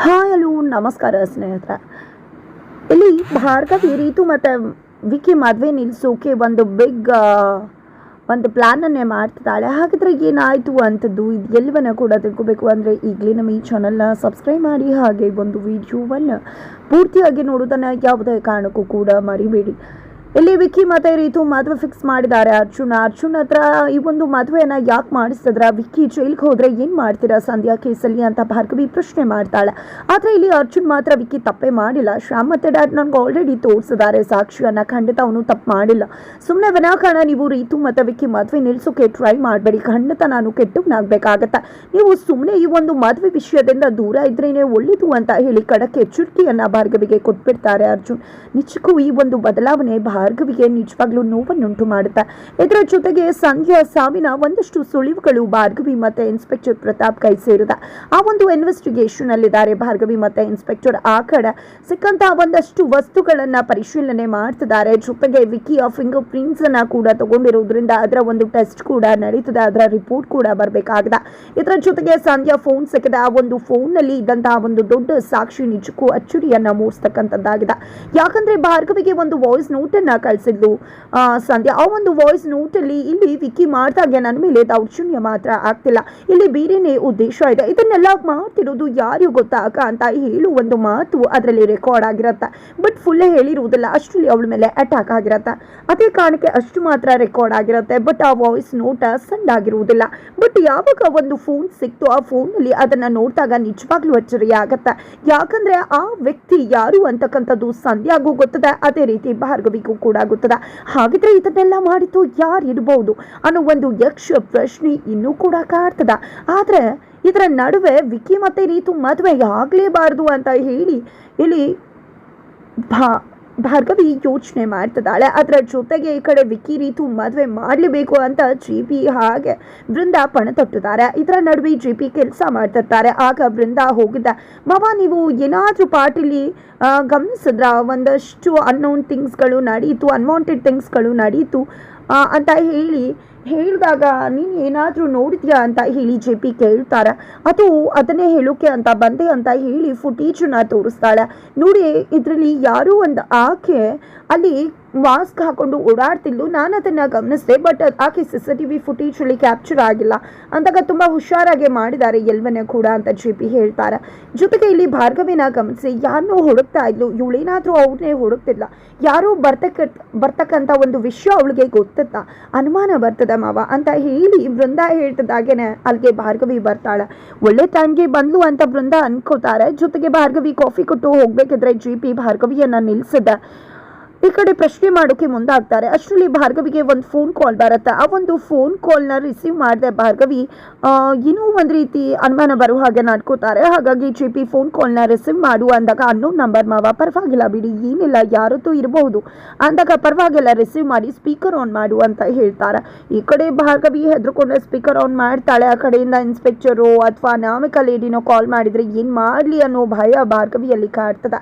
Hi hello, ನಮಸ್ಕಾರ ಸ್ನೇಹಿತರ. ಇಲ್ಲಿ ಭಾರ್ಗವಿ ರೀತು ಮತ್ತು ವಿಕಿ ಮದುವೆ ನಿಲ್ಲಿಸೋಕೆ ಒಂದು ಬಿಗ್ ಒಂದು ಪ್ಲ್ಯಾನನ್ನೇ ಮಾಡ್ತಿದ್ದಾಳೆ. ಹಾಗಿದ್ರೆ ಏನಾಯಿತು ಅಂಥದ್ದು ಇದು ಎಲ್ಲವನ್ನ ಕೂಡ ತಿಳ್ಕೊಬೇಕು. ಅಂದರೆ ಈಗಲೇ ನಮ್ಮ ಈ ಚಾನಲ್ನ ಸಬ್ಸ್ಕ್ರೈಬ್ ಮಾಡಿ, ಹಾಗೆ ಒಂದು ವಿಡಿಯೋವನ್ನು ಪೂರ್ತಿಯಾಗಿ ನೋಡೋದನ್ನು ಯಾವುದೇ ಕಾರಣಕ್ಕೂ ಕೂಡ ಮರಿಬೇಡಿ. ಇಲ್ಲಿ ವಿಕ್ಕಿ ಮತ್ತೆ ರೀತು ಮದುವೆ ಫಿಕ್ಸ್ ಮಾಡಿದ್ದಾರೆ ಅರ್ಜುನ್. ಅರ್ಜುನ್ ಹತ್ರ ಈ ಒಂದು ಮದುವೆನ ಯಾಕೆ ಮಾಡಿಸಿದ್ರ? ವಿಕ್ಕಿ ಜೈಲ್ಗೆ ಹೋದ್ರೆ ಏನ್ ಮಾಡ್ತೀರಾ? ಸಂಧ್ಯಾ ಕೇಸಲ್ಲಿ ಅಂತ ಭಾರ್ಗವಿ ಪ್ರಶ್ನೆ ಮಾಡ್ತಾಳೆ. ಆದ್ರೆ ಇಲ್ಲಿ ಅರ್ಜುನ್ ಮಾತ್ರ ವಿಕ್ಕಿ ತಪ್ಪೇ ಮಾಡಿಲ್ಲ. ಶ್ಯಾಮ್ ಮತ್ತೆ ಡ್ಯಾಡ್ ನನ್ಗೆ ಆಲ್ರೆಡಿ ತೋರಿಸಿದ್ದಾರೆ. ಸಾಕ್ಷಿಯನ್ನ ಖಂಡಿತ ಅವನು ತಪ್ಪು ಮಾಡಿಲ್ಲ. ಸುಮ್ಮನೆ ವಿನಾಕಾರಣ ನೀವು ರೀತು ಮತ್ತೆ ವಿಕ್ಕಿ ಮದುವೆ ನಿಲ್ಸೋಕೆ ಟ್ರೈ ಮಾಡಬೇಡಿ. ಖಂಡಿತ ನಾನು ಕೆಟ್ಟವನಾಗಬೇಕಾಗತ್ತೆ. ನೀವು ಸುಮ್ಮನೆ ಈ ಒಂದು ಮದುವೆ ವಿಷಯದಿಂದ ದೂರ ಇದ್ರೇನೆ ಒಳ್ಳೇದು ಅಂತ ಹೇಳಿ ಕಡಕ್ಕೆ ಎಚ್ಚರಿಕೆಯನ್ನ ಭಾರ್ಗವಿಗೆ ಕೊಟ್ಬಿಡ್ತಾರೆ ಅರ್ಜುನ್. ನಿಜಕ್ಕೂ ಈ ಒಂದು ಬದಲಾವಣೆ ಭಾರ್ಗವಿಗೆ ನಿಜವಾಗ್ಲೂ ನೋವನ್ನುಂಟು ಮಾಡುತ್ತೆ, ಇದರ ಜೊತೆಗೆ ಸಂಧ್ಯಾ ಸಾವಿನ ಒಂದಷ್ಟು ಸುಳಿವುಗಳು ಭಾರ್ಗವಿ ಮತ್ತೆ ಇನ್ಸ್ಪೆಕ್ಟರ್ ಪ್ರತಾಪ್ ಕೈ ಸೇರಿದ ಆ ಒಂದು ಇನ್ವೆಸ್ಟಿಗೇಷನ್ ಅಲ್ಲಿದ್ದಾರೆ ಭಾರ್ಗವಿ ಮತ್ತೆ ಇನ್ಸ್ಪೆಕ್ಟರ್ ಆ ಕಡೆ ಸಿಕ್ಕಂತಹ ಒಂದಷ್ಟು ವಸ್ತುಗಳನ್ನ ಪರಿಶೀಲನೆ ಮಾಡ್ತಿದ್ದಾರೆ. ಜೊತೆಗೆ ವಿಕಿಯ ಫಿಂಗರ್ ಪ್ರಿಂಟ್ಸ್ ಅನ್ನ ಕೂಡ ತಗೊಂಡಿರೋದ್ರಿಂದ ಅದರ ಒಂದು ಟೆಸ್ಟ್ ಕೂಡ ನಡೀತದೆ. ಅದರ ರಿಪೋರ್ಟ್ ಕೂಡ ಬರಬೇಕಾಗದ. ಇದರ ಜೊತೆಗೆ ಸಂಧ್ಯಾ ಫೋನ್ ಸಿಕ್ಕದ. ಆ ಒಂದು ಫೋನ್ನಲ್ಲಿ ಇದ್ದಂತಹ ಒಂದು ದೊಡ್ಡ ಸಾಕ್ಷಿ ನಿಜಕ್ಕೂ ಅಚ್ಚರಿಯನ್ನ ಮೂಡಿಸ್ತಕ್ಕಂಥದ್ದಾಗಿದೆ. ಯಾಕಂದ್ರೆ ಭಾರ್ಗವಿಗೆ ಒಂದು ವಾಯ್ಸ್ ನೋಟ್ ಅನ್ನ ಕಳಿಸಿದ್ಲು. ಸಂಧ್ಯಾ, ಆ ಒಂದು ವಾಯ್ಸ್ ನೋಟ್ ಅಲ್ಲಿ ಇಲ್ಲಿ ವಿಕ್ಕಿ ಮಾಡ್ದಾಗೆ ನನ್ನ ಮೇಲೆ ದೌರ್ಜನ್ಯ ಮಾತ್ರ ಆಗ್ತಿಲ್ಲ. ಇಲ್ಲಿ ಬೇರೆನೇ ಉದ್ದೇಶ ಇದೆ. ಇದನ್ನೆಲ್ಲ ಮಾಡ್ತಿರೋದು ಯಾರಿಗೂ ಗೊತ್ತಾಗ ಅಂತ ಹೇಳು ಒಂದು ಮಾತು ಅದರಲ್ಲಿ ರೆಕಾರ್ಡ್ ಆಗಿರತ್ತೆ. ಬಟ್ ಫುಲ್ ಹೇಳಿರುವುದಿಲ್ಲ. ಅಷ್ಟರಲ್ಲಿ ಅವಳ ಮೇಲೆ ಅಟ್ಯಾಕ್ ಆಗಿರತ್ತೆ. ಅದೇ ಕಾರಣಕ್ಕೆ ಅಷ್ಟು ಮಾತ್ರ ರೆಕಾರ್ಡ್ ಆಗಿರುತ್ತೆ. ಬಟ್ ಆ ವಾಯ್ಸ್ ನೋಟ ಸಣ್ಣಾಗಿರುವುದಿಲ್ಲ ಬಟ್ ಯಾವಾಗ ಒಂದು ಫೋನ್ ಸಿಕ್ತು ಆ ಫೋನಲ್ಲಿ ಅದನ್ನ ನೋಡಿದಾಗ ನಿಜವಾಗ್ಲೂ ಅಚ್ಚರಿ ಆಗುತ್ತೆ. ಯಾಕಂದ್ರೆ ಆ ವ್ಯಕ್ತಿ ಯಾರು ಅಂತಕ್ಕಂಥದ್ದು ಸಂಧ್ಯಾಗೂ ಗೊತ್ತದೆ. ಅದೇ ರೀತಿ ಭಾರ್ಗವಿಗೂ ಕೂಡ ಗೊತ್ತದೆ ಹಾಗಿದ್ರೆ ಇದನ್ನೆಲ್ಲ ಮಾಡಿದ್ದು ಯಾರು ಇರಬಹುದು ಅನ್ನೋ ಒಂದು ಯಕ್ಷ ಪ್ರಶ್ನೆ ಇನ್ನೂ ಕೂಡ ಕಾಡ್ತದ. ಆದ್ರೆ ಇದರ ನಡುವೆ ವಿಕಿ ಮತ್ತೆ ರೀತು ಮದುವೆ ಆಗ್ಲೇಬಾರ್ದು ಅಂತ ಹೇಳಿ ಇಲ್ಲಿ ಭಾ ಭಾರ್ಗವಿ ಯೋಚನೆ ಮಾಡ್ತಿದ್ದಾಳೆ. ಅದರ ಜೊತೆಗೆ ಈ ಕಡೆ ವಿಕ್ಕಿ ರೀತು ಮದುವೆ ಮಾಡಲೇಬೇಕು ಅಂತ ಜಿ ಪಿ ಹಾಗೆ ಬೃಂದ ಪಣ ತೊಟ್ಟಿದ್ದಾರೆ ಇದರ ನಡುವೆ ಜಿ ಪಿ ಕೆಲಸ ಮಾಡ್ತಿರ್ತಾರೆ. ಆಗ ಬೃಂದ ಹೋಗಿದ್ದ, ಮಾವ, ನೀವು ಏನಾದರೂ ಪಾರ್ಟಿಲಿ ಗಮನಿಸಿದ್ರ? ಒಂದಷ್ಟು ಅನ್ನೋನ್ ಥಿಂಗ್ಸ್ಗಳು ನಡೀತು ಅನ್ವಾಂಟೆಡ್ ಥಿಂಗ್ಸ್ಗಳು ನಡೀತು. ಅಂತ ಹೇಳಿ ಹೇಳಿದಾಗ, ನೀನು ಏನಾದರೂ ನೋಡಿದ್ಯಾ ಅಂತ ಹೇಳಿ ಜೆ ಪಿ ಕೇಳ್ತಾರೆ. ಅದು ಅದನ್ನೇ ಹೇಳೋಕೆ ಅಂತ ಬಂದೆ ಅಂತ ಹೇಳಿ ಫುಟೇಜನ್ನ ತೋರಿಸ್ತಾಳೆ. ನೋಡಿ, ಇದರಲ್ಲಿ ಯಾರೋ ಒಂದು ಆಕೆ ಅಲ್ಲಿ ಮಾಸ್ಕ್ ಹಾಕೊಂಡು ಓಡಾಡ್ತಿದ್ಲು. ನಾನು ಅದನ್ನ ಗಮನಿಸಿದೆ ಬಟ್ ಆಕೆ ಸಿ ಸಿ ಟಿ ವಿ ಫುಟೇಜಲ್ಲಿ ಕ್ಯಾಪ್ಚರ್ ಆಗಿಲ್ಲ. ಅಂದಾಗ ತುಂಬಾ ಹುಷಾರಾಗಿ ಮಾಡಿದ್ದಾರೆ ಎಲ್ವನೆ ಕೂಡ ಅಂತ ಜಿ ಪಿ ಹೇಳ್ತಾರೆ. ಜೊತೆಗೆ ಇಲ್ಲಿ ಭಾರ್ಗವಿನ ಗಮನಿಸಿ ಯಾರನ್ನೂ ಹುಡುಕ್ತಾ ಇದ್ಲು. ಇವಳೇನಾದ್ರೂ ಅವ್ರನ್ನೇ ಹುಡುಕ್ತಿಲ್ಲ ಯಾರೋ ಬರ್ತಕ್ಕ ಬರ್ತಕ್ಕಂಥ ಒಂದು ವಿಷಯ ಅವಳಿಗೆ ಗೊತ್ತತ್ತ. ಅನುಮಾನ ಬರ್ತದ ಮಾವ ಅಂತ ಹೇಳಿ ಬೃಂದ ಹೇಳ್ತದಾಗೇನೆ ಅಲ್ಲಿಗೆ ಭಾರ್ಗವಿ ಬರ್ತಾಳೆ. ಒಳ್ಳೆ ಟೈಮ್ಗೆ ಬಂದ್ಲು ಅಂತ ಬೃಂದ ಅನ್ಕೋತಾರೆ. ಜೊತೆಗೆ ಭಾರ್ಗವಿ ಕಾಫಿ ಕೊಟ್ಟು ಹೋಗ್ಬೇಕಿದ್ರೆ ಜಿ ಪಿ ಭಾರ್ಗವಿಯನ್ನ ನಿಲ್ಸಿದೆ. ಈ ಕಡೆ ಪ್ರಶ್ನೆ ಮಾಡೋಕೆ ಮುಂದಾಗ್ತಾರೆ. ಅಷ್ಟರಲ್ಲಿ ಭಾರ್ಗವಿಗೆ ಒಂದು ಫೋನ್ ಕಾಲ್ ಬರುತ್ತೆ. ಆ ಒಂದು ಫೋನ್ ಕಾಲ್ನ ರಿಸೀವ್ ಮಾಡಿದೆ ಭಾರ್ಗವಿ ಏನೋ ಒಂದು ರೀತಿ ಅನುಮಾನ ಬರುವ ಹಾಗೆ ನಡ್ಕೋತಾರೆ. ಹಾಗಾಗಿ ಜಿ ಪಿ ಫೋನ್ ಕಾಲ್ನ ರಿಸೀವ್ ಮಾಡು ಅಂದಾಗ ಅನ್ನೋ ನಂಬರ್ ಮಾವ, ಪರವಾಗಿಲ್ಲ ಬಿಡಿ, ಏನಿಲ್ಲ ಯಾರತ್ತೂ ಇರಬಹುದು. ಅಂದಾಗ ಪರವಾಗಿಲ್ಲ ರಿಸೀವ್ ಮಾಡಿ ಸ್ಪೀಕರ್ ಆನ್ ಮಾಡು ಅಂತ ಹೇಳ್ತಾರೆ. ಈ ಕಡೆ ಭಾರ್ಗವಿ ಹೆದರ್ಕೊಂಡ್ರೆ ಸ್ಪೀಕರ್ ಆನ್ ಮಾಡ್ತಾಳೆ. ಆ ಕಡೆಯಿಂದ ಇನ್ಸ್ಪೆಕ್ಟರು ಅಥವಾ ನಾಮಿಕ ಲೇಡಿನೋ ಕಾಲ್ ಮಾಡಿದ್ರೆ ಏನು ಮಾಡಲಿ ಅನ್ನೋ ಭಯ ಭಾರ್ಗವಿಯಲ್ಲಿ ಕಾಡ್ತದೆ.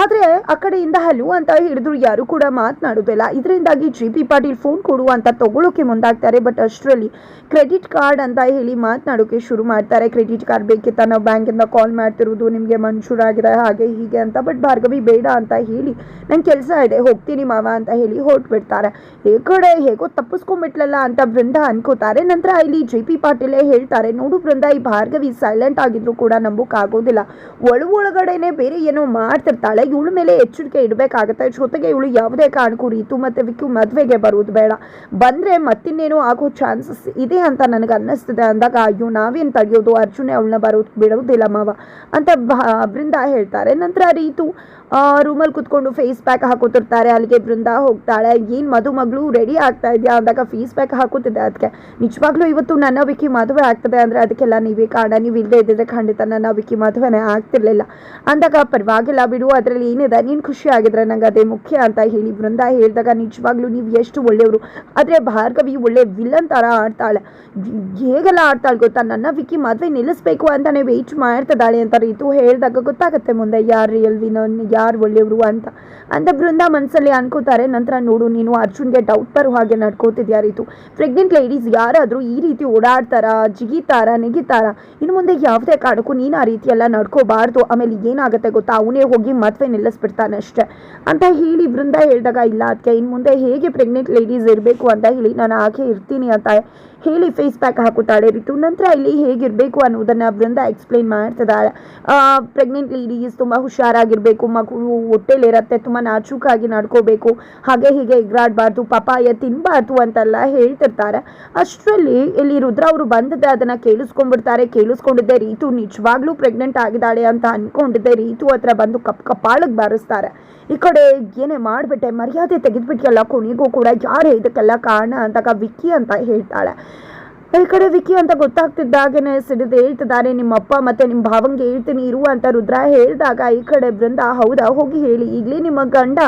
ಆದರೆ ಆ ಕಡೆಯಿಂದ ಹಲೋ ಅಂತ ಹಿಡಿದ್ರು ಯಾರು? ಕೂಡ ಮಾತನಾಡೋದಿಲ್ಲ ಇದರಿಂದಾಗಿ ಜಿ ಪಿ ಪಾಟೀಲ್ ಫೋನ್ ಕೊಡು ಅಂತ ತಗೊಳ್ಳೋಕೆ ಮುಂದಾಗ್ತಾರೆ. ಬಟ್ ಅಷ್ಟರಲ್ಲಿ ಕ್ರೆಡಿಟ್ ಕಾರ್ಡ್ ಅಂತ ಹೇಳಿ ಮಾತನಾಡೋಕೆ ಶುರು ಮಾಡ್ತಾರೆ. ಕ್ರೆಡಿಟ್ ಕಾರ್ಡ್ ಬೇಕಿತ್ತ ನಾವು ಬ್ಯಾಂಕಿಂದ ಕಾಲ್ ಮಾಡ್ತಿರೋದು ನಿಮಗೆ ಮಂಜೂರಾಗಿದೆ ಹಾಗೆ ಹೀಗೆ ಅಂತ. ಬಟ್ ಭಾರ್ಗವಿ ಬೇಡ ಅಂತ ಹೇಳಿ ನಂಗೆ ಕೆಲಸ ಇದೆ, ಹೋಗ್ತೀನಿ ಮಾವ ಅಂತ ಹೇಳಿ ಹೊರಟ್ಬಿಡ್ತಾರೆ. ಈ ಕಡೆ ಹೇಗೋ ತಪ್ಪಿಸ್ಕೊಂಡ್ಬಿಟ್ಲಲ್ಲ ಅಂತ ಬೃಂದ ಅನ್ಕೋತಾರೆ. ನಂತರ ಇಲ್ಲಿ ಜೆ ಪಿ ಪಾಟೀಲೇ ಹೇಳ್ತಾರೆ, ನೋಡು ಬೃಂದ ಈ ಭಾರ್ಗವಿ ಸೈಲೆಂಟ್ ಆಗಿದ್ರು ಕೂಡ ನಂಬೋಕ್ಕಾಗೋದಿಲ್ಲ. ಒಳ ಒಳಗಡೆನೆ ಬೇರೆ ಏನೋ ಮಾಡ್ತಿರ್ತಾಳೆ. ಇವಳ ಮೇಲೆ ಎಚ್ಚರಿಕೆ ಇಡಬೇಕಾಗತ್ತೆ. ಜೊತೆಗೆ ಇವಳು ಯಾವುದೇ ಕಾರಣಕ್ಕೂ ರೀತು ಮತ್ತೆ ವಿಕ್ಕು ಮದುವೆಗೆ ಬರೋದು ಬೇಡ. ಬಂದ್ರೆ ಮತ್ತಿನ್ನೇನೋ ಆಗೋ ಚಾನ್ಸಸ್ ಇದೆ ಅಂತ ನನಗೆ ಅನ್ನಿಸ್ತಿದೆ. ಅಂದಾಗ, ಅಯ್ಯೋ, ನಾವೇನು ತಡೆಯೋದು? ಅರ್ಜುನೇ ಅವಳನ್ನ ಬರೋದು ಬಿಡೋದಿಲ್ಲ ಮಾವ. ಅಂತ ಬೃಂದ ಹೇಳ್ತಾರೆ. ನಂತರ ರೀತು ರೂಮಲ್ಲಿ ಕುತ್ಕೊಂಡು ಫೇಸ್ ಪ್ಯಾಕ್ ಹಾಕೋತಿರ್ತಾರೆ ಅಲ್ಲಿಗೆ ಬೃಂದ ಹೋಗ್ತಾಳೆ. ಏನು ಮದುಮಗಳು ರೆಡಿ ಆಗ್ತಾ ಇದೆಯಾ? ಅಂದಾಗ ಫೇಸ್ ಪ್ಯಾಕ್ ಹಾಕೋತಿದ್ದೆ ಅದಕ್ಕೆ. ನಿಜವಾಗ್ಲೂ ಇವತ್ತು ನನ್ನ ವಿಕಿ ಮದುವೆ ಆಗ್ತದೆ ಅಂದರೆ ಅದಕ್ಕೆಲ್ಲ ನೀವೇ ಕಾರಣ. ನೀವು ಇಲ್ಲದೆ ಇದ್ದಿದ್ರೆ ಖಂಡಿತ ನನ್ನ ವಿಕಿ ಮದುವೆನೇ ಆಗ್ತಿರ್ಲಿಲ್ಲ. ಅಂದಾಗ, ಪರವಾಗಿಲ್ಲ ಬಿಡು, ಅದರಲ್ಲಿ ಏನಿದೆ? ನೀನು ಖುಷಿ ಆಗಿದ್ರೆ ನಂಗೆ ಅದೇ ಮುಖ್ಯ ಅಂತ ಹೇಳಿ ಬೃಂದ ಹೇಳಿದಾಗ, ನಿಜವಾಗ್ಲೂ ನೀವು ಎಷ್ಟು ಒಳ್ಳೆಯವರು. ಆದರೆ ಭಾರ್ಗವಿ ಒಳ್ಳೆ ವಿಲನ್ ಥರ ಆಡ್ತಾಳೆ. ಹೇಗೆಲ್ಲ ಆಡ್ತಾಳೆ ಗೊತ್ತಾ? ನನ್ನ ವಿಕಿ ಮದುವೆ ನಿಲ್ಲಿಸ್ಬೇಕು ಅಂತಲೇ ವೆಯ್ಟ್ ಮಾಡ್ತಿದ್ದಾಳೆ ಅಂತ ರೀತು ಹೇಳಿದಾಗ ಗೊತ್ತಾಗುತ್ತೆ ಮುಂದೆ ಯಾರು ರಿಯಲ್ ವಿನನ್ ಯಾರು ಒಳ್ಳೆಯವರು ಅಂತ. ಅಂತ ಬೃಂದ ಮನಸ್ಸಲ್ಲಿ ಅನ್ಕೋತಾರೆ. ನಂತರ ನೋಡು, ನೀನು ಅರ್ಜುನ್ಗೆ ಡೌಟ್ ಬರೋ ಹಾಗೆ ನಡ್ಕೋತಿದ್ಯಾ ರೀತು. ಪ್ರೆಗ್ನೆಂಟ್ ಲೇಡೀಸ್ ಯಾರಾದರೂ ಈ ರೀತಿ ಓಡಾಡ್ತಾರಾ, ಜಿಗಿತಾರ, ನೆಗಿತಾರ? ಇನ್ನು ಮುಂದೆ ಯಾವುದೇ ಕಾರಣಕ್ಕೂ ನೀನು ಆ ರೀತಿ ಎಲ್ಲ ನಡ್ಕೋಬಾರ್ದು. ಆಮೇಲೆ ಏನಾಗುತ್ತೆ ಗೊತ್ತಾ? ಅವನೇ ಹೋಗಿ ಮದುವೆ ನಿಲ್ಲಿಸ್ಬಿಡ್ತಾನೆ ಅಷ್ಟೇ. ಅಂತ ಹೇಳಿ ಬೃಂದ ಹೇಳಿದಾಗ, ಇಲ್ಲ ಅದಕ್ಕೆ ಇನ್ನು ಮುಂದೆ ಹೇಗೆ ಪ್ರೆಗ್ನೆಂಟ್ ಲೇಡೀಸ್ ಇರಬೇಕು ಅಂತ ಹೇಳಿ ನಾನು ಹಾಗೆ ಇರ್ತೀನಿ ಅಂತ ಹೇಳಿ ಫೇಸ್ ಪ್ಯಾಕ್ ಹಾಕುತ್ತಾಳೆ. ರೀತು, ನಂತರ ಇಲ್ಲಿ ಹೇಗಿರಬೇಕು ಅನ್ನೋದನ್ನು ಬೃಂದ ಎಕ್ಸ್ಪ್ಲೈನ್ ಮಾಡ್ತಿದ್ದಾಳೆ. ಪ್ರೆಗ್ನೆಂಟ್ ಲೇಡೀಸ್ ತುಂಬ ಹುಷಾರಾಗಿರಬೇಕು, ಮಗು ಹೊಟ್ಟೆಲಿರತ್ತೆ, ತುಂಬ ನಾಚೂಕಾಗಿ ನಡ್ಕೋಬೇಕು, ಹಾಗೆ ಹೀಗೆ ಎಗ್ರಾಡಬಾರ್ದು ಪಪಾಯ ತಿನ್ನಬಾರ್ದು ಅಂತೆಲ್ಲ ಹೇಳ್ತಿರ್ತಾರೆ. ಅಷ್ಟರಲ್ಲಿ ಇಲ್ಲಿ ರುದ್ರ ಅವರು ಬಂದದ್ದೆ ಅದನ್ನು ಕೇಳಿಸ್ಕೊಂಡ್ಬಿಡ್ತಾರೆ. ಕೇಳಿಸ್ಕೊಂಡಿದ್ದೆ, ರೀತು, ನಿಜವಾಗ್ಲೂ ಪ್ರೆಗ್ನೆಂಟ್ ಆಗಿದ್ದಾಳೆ ಅಂತ ಅನ್ಕೊಂಡಿದ್ದೆ. ರೀತು ಹತ್ರ ಬಂದು ಕಪ್ ಕಪಾಳಕ್ಕೆ ಬಾರಿಸ್ತಾರೆ. ಈ ಕಡೆ ಏನೇ ಮಾಡಿಬಿಟ್ಟೆ, ಮರ್ಯಾದೆ ತೆಗೆದ್ಬಿಟ್ಟಿಯಲ್ಲ ಕೊನೆಗೂ ಕೂಡ ಯಾರೇ ಇದಕ್ಕೆಲ್ಲ ಕಾರಣ ಅಂತಾಗ ವಿಕ್ಕಿ ಅಂತ ಹೇಳ್ತಾಳೆ. ಈ ಕಡೆ ವಿಕ್ಕಿ ಅಂತ ಗೊತ್ತಾಗ್ತಿದ್ದಾಗೇನೆ ಸಿಡಿದು ಹೇಳ್ತಿದ್ದಾರೆ. ನಿಮ್ಮ ಅಪ್ಪ ಮತ್ತೆ ನಿಮ್ಮ ಭಾವಂಗೆ ಹೇಳ್ತೀನಿ, ಇರು ಅಂತ ರುದ್ರ ಹೇಳಿದಾಗ ಈ ಕಡೆ ಬೃಂದ, ಹೌದಾ, ಹೋಗಿ ಹೇಳಿ. ಈಗಲೇ ನಿಮ್ಮ ಗಂಡ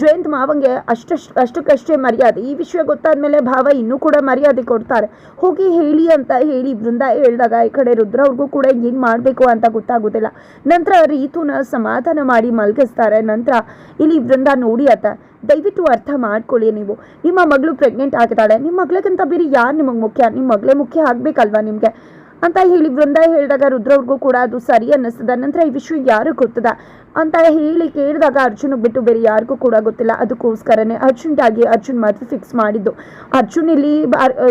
ಜಯಂತ್ ಮಾವಂಗೆ ಅಷ್ಟಷ್ಟು ಅಷ್ಟಕ್ಕಷ್ಟೇ ಮರ್ಯಾದೆ. ಈ ವಿಷಯ ಗೊತ್ತಾದ್ಮೇಲೆ ಭಾವ ಇನ್ನೂ ಕೂಡ ಮರ್ಯಾದೆ ಕೊಡ್ತಾರೆ. ಹೋಗಿ ಹೇಳಿ ಅಂತ ಹೇಳಿ ಬೃಂದ ಹೇಳಿದಾಗ ಈ ಕಡೆ ರುದ್ರ ಅವ್ರಿಗೂ ಕೂಡ ಏನು ಮಾಡಬೇಕು ಅಂತ ಗೊತ್ತಾಗೋದಿಲ್ಲ. ನಂತರ ರೀತುನ ಸಮಾಧಾನ ಮಾಡಿ ಮಲಗಿಸ್ತಾರೆ. ನಂತರ ಇಲ್ಲಿ ಬೃಂದ ನೋಡಿ ಅತ್ತ ದಯವಿಟ್ಟು ಅರ್ಥ ಮಾಡ್ಕೊಳ್ಳಿ ನೀವು. ನಿಮ್ಮ ಮಗಳು ಪ್ರೆಗ್ನೆಂಟ್ ಆಗಿದ್ದಾಳೆ ನಿಮ್ಮ ಮಗಳಿಗಿಂತ ಬೇರೆ ಯಾರು ನಿಮಗೆ ಮುಖ್ಯ? ನಿಮ್ಮ ಮಗಳೇ ಮುಖ್ಯ ಆಗಬೇಕಲ್ವಾ ನಿಮಗೆ? ಅಂತ ಹೇಳಿ ವೃಂದ ಹೇಳಿದಾಗ ರುದ್ರವ್ರಿಗೂ ಕೂಡ ಅದು ಸರಿ ಅನ್ನಿಸ್ತದ. ನಂತರ ಈ ವಿಷಯ ಯಾರು ಗೊತ್ತದ? ಅಂತ ಹೇಳಿ ಕೇಳಿದಾಗ ಅರ್ಜುನ್ ಬಿಟ್ಟು ಬೇರೆ ಯಾರಿಗೂ ಕೂಡ ಗೊತ್ತಿಲ್ಲ. ಅದಕ್ಕೋಸ್ಕರನೇ ಅರ್ಜುನ್ಗಾಗಿ ಅರ್ಜುನ್ ಮದ್ವೆ ಫಿಕ್ಸ್ ಮಾಡಿದ್ದು. ಅರ್ಜುನ್ ಇಲ್ಲಿ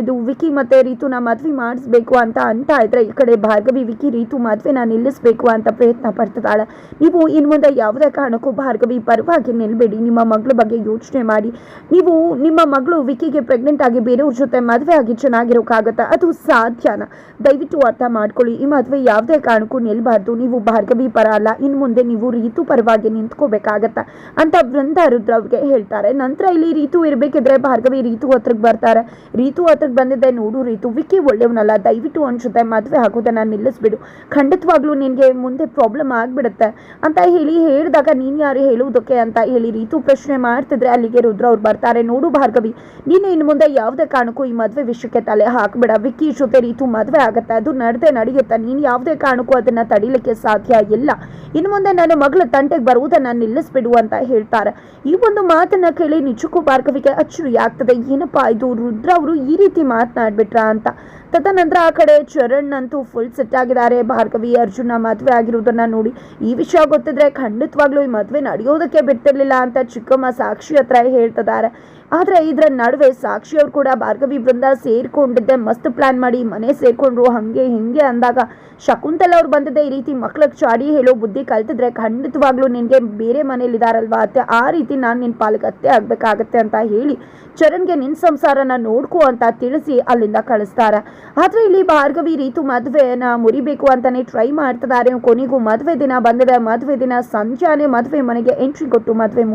ಇದು ವಿಕಿ ಮತ್ತೆ ರೀತುನ ಮದ್ವೆ ಮಾಡಿಸ್ಬೇಕು ಅಂತ ಅಂತ ಇದ್ರೆ ಈ ಕಡೆ ಭಾರ್ಗವಿ, ವಿಕಿ, ರೀತು ಮದ್ವೆನ ನಿಲ್ಲಿಸ್ಬೇಕು ಅಂತ ಪ್ರಯತ್ನ ಪಡ್ತಿದ್ದಾಳೆ. ನೀವು ಇನ್ನು ಮುಂದೆ ಯಾವುದೇ ಕಾರಣಕ್ಕೂ ಭಾರ್ಗವಿ ಪರವಾಗಿ ನಿಲ್ಬೇಡಿ. ನಿಮ್ಮ ಮಗಳ ಬಗ್ಗೆ ಯೋಚನೆ ಮಾಡಿ. ನೀವು, ನಿಮ್ಮ ಮಗಳು ವಿಕಿಗೆ ಪ್ರೆಗ್ನೆಂಟ್ ಆಗಿ ಬೇರೆಯವ್ರ ಜೊತೆ ಮದುವೆ ಆಗಿ ಚೆನ್ನಾಗಿರೋಕ್ಕಾಗತ್ತಾ? ಅದು ಸಾಧ್ಯನ? ದಯವಿಟ್ಟು ಅರ್ಥ ಮಾಡ್ಕೊಳ್ಳಿ. ಈ ಮದುವೆ ಯಾವುದೇ ಕಾರಣಕ್ಕೂ ನಿಲ್ಬಾರ್ದು. ನೀವು ಭಾರ್ಗವಿ ಪರ ಅಲ್ಲ. ಇನ್ನು ಮುಂದೆ ನೀವು ರೀತು ಪರವಾಗಿ ನಿಂತ್ಕೋಬೇಕಾಗತ್ತ? ಅಂತ ವೃಂದ ರುದ್ರ ಅವ್ರಿಗೆ ಹೇಳ್ತಾರೆ. ನಂತರ ಇಲ್ಲಿ ರೀತು ಇರಬೇಕಿದ್ರೆ ಭಾರ್ಗವಿ ರೀತು ಹತ್ರಕ್ಕೆ ಬರ್ತಾರೆ. ರೀತು ಹತ್ರಕ್ಕೆ ಬಂದಿದ್ದೆ ನೋಡು ರೀತು, ವಿಕ್ಕಿ ಒಳ್ಳೆಯವನಲ್ಲ. ದಯವಿಟ್ಟು ಅವನ ಜೊತೆ ಮದುವೆ ಆಗೋದನ್ನ ನಿಲ್ಲಿಸ್ಬಿಡು. ಖಂಡಿತವಾಗ್ಲೂ ನಿನಗೆ ಮುಂದೆ ಪ್ರಾಬ್ಲಮ್ ಆಗಿಬಿಡುತ್ತೆ ಅಂತ ಹೇಳಿ ಹೇಳಿದಾಗ ನೀನು ಯಾರು ಹೇಳುವುದಕ್ಕೆ ಅಂತ ಹೇಳಿ ರೀತು ಪ್ರಶ್ನೆ ಮಾಡ್ತಿದ್ರೆ ಅಲ್ಲಿಗೆ ರುದ್ರ ಅವ್ರು ಬರ್ತಾರೆ. ನೋಡು ಭಾರ್ಗವಿ, ನೀನು ಇನ್ನು ಮುಂದೆ ಯಾವುದೇ ಕಾರಣಕ್ಕೂ ಈ ಮದುವೆ ವಿಷಯಕ್ಕೆ ತಲೆ ಹಾಕಬೇಡ. ವಿಕ್ಕಿ ಜೊತೆ ರೀತು ಮದುವೆ ಆಗುತ್ತೆ? ಅದು ನಡೆದೇ ನಡೆಯುತ್ತೆ? ನೀನು ಯಾವುದೇ ಕಾರಣಕ್ಕೂ ಅದನ್ನ ತಡಿಲಿಕ್ಕೆ ಸಾಧ್ಯ ಇಲ್ಲ. ಇನ್ನು ಮುಂದೆ ನನ್ನ ಮಗಳ ತಂಟೆಗೆ ಬರುವುದನ್ನ ನಿಲ್ಲಿಸ್ಬಿಡು ಅಂತ ಹೇಳ್ತಾರೆ. ಈ ಒಂದು ಮಾತನ್ನ ಕೇಳಿ ನಿಜಕ್ಕೂ ಭಾರ್ಗವಿಗೆ ಅಚ್ಚರಿ ಆಗ್ತದೆ ಏನಪ್ಪಾ ಇದು ರುದ್ರ ಅವರು ಈ ರೀತಿ ಮಾತನಾಡ್ಬಿಟ್ರ ಅಂತ. ತದನಂತರ ಆ ಕಡೆ ಚರಣ್ ಅಂತೂ ಫುಲ್ ಸೆಟ್ ಆಗಿದ್ದಾರೆ. ಭಾರ್ಗವಿ, ಅರ್ಜುನ ಮದುವೆ ಆಗಿರುವುದನ್ನ ನೋಡಿ ಈ ವಿಷಯ ಗೊತ್ತಿದ್ರೆ ಖಂಡಿತವಾಗ್ಲೂ ಈ ಮದುವೆ ನಡೆಯೋದಕ್ಕೆ ಬಿಡ್ತಿರ್ಲಿಲ್ಲ ಅಂತ ಚಿಕ್ಕಮ್ಮ ಸಾಕ್ಷಿ ಹತ್ರ ಹೇಳ್ತಿದ್ದಾರೆ. ಆದ್ರೆ ಇದ್ರ ನಡುವೆ ಸಾಕ್ಷಿ ಅವ್ರು ಕೂಡ ಭಾರ್ಗವಿ ಬೃಂದ ಸೇರ್ಕೊಂಡಿದ್ದೆ, ಮಸ್ತ್ ಪ್ಲಾನ್ ಮಾಡಿ ಮನೆ ಸೇರ್ಕೊಂಡ್ರು, ಹಂಗೆ ಹಿಂಗೆ ಅಂದಾಗ ಶಕುಂತಲ ಅವ್ರು ಬಂದಿದ್ದೆ ಈ ರೀತಿ ಮಕ್ಳಿಗೆ ಚಾಡಿ ಹೇಳೋ ಬುದ್ಧಿ ಕಲ್ತಿದ್ರೆ ಖಂಡಿತವಾಗ್ಲೂ ನಿನ್ಗೆ ಬೇರೆ ಮನೇಲಿ ಇದಾರಲ್ವಾ ಅತ್ತೆ? ಆ ರೀತಿ ನಾನು ನಿನ್ ಪಾಲಿಗೆ ಅತ್ತೆ ಆಗ್ಬೇಕಾಗತ್ತೆ ಅಂತ ಹೇಳಿ ಚರಣ್ಗೆ ನಿನ್ ಸಂಸಾರನ ನೋಡ್ಕೋ ಅಂತ ತಿಳಿಸಿ ಅಲ್ಲಿಂದ ಕಳಿಸ್ತಾರೆ. ಆದ್ರೆ ಇಲ್ಲಿ ಭಾರ್ಗವಿ ರೀತು ಮದುವೆನ ಮುರಿಬೇಕು ಅಂತಾನೆ ಟ್ರೈ ಮಾಡ್ತಿದ್ದಾರೆ. ಕೊನೆಗೂ ಮದುವೆ ದಿನ ಬಂದಿದೆ. ಮದುವೆ ದಿನ ಸಂಜಾನೆ ಮದುವೆ ಮನೆಗೆ ಎಂಟ್ರಿ ಕೊಟ್ಟು ಮದುವೆ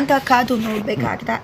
ಅಂತ ಕಾದು ನೋಡ್ಬೇಕಾಗಿದೆ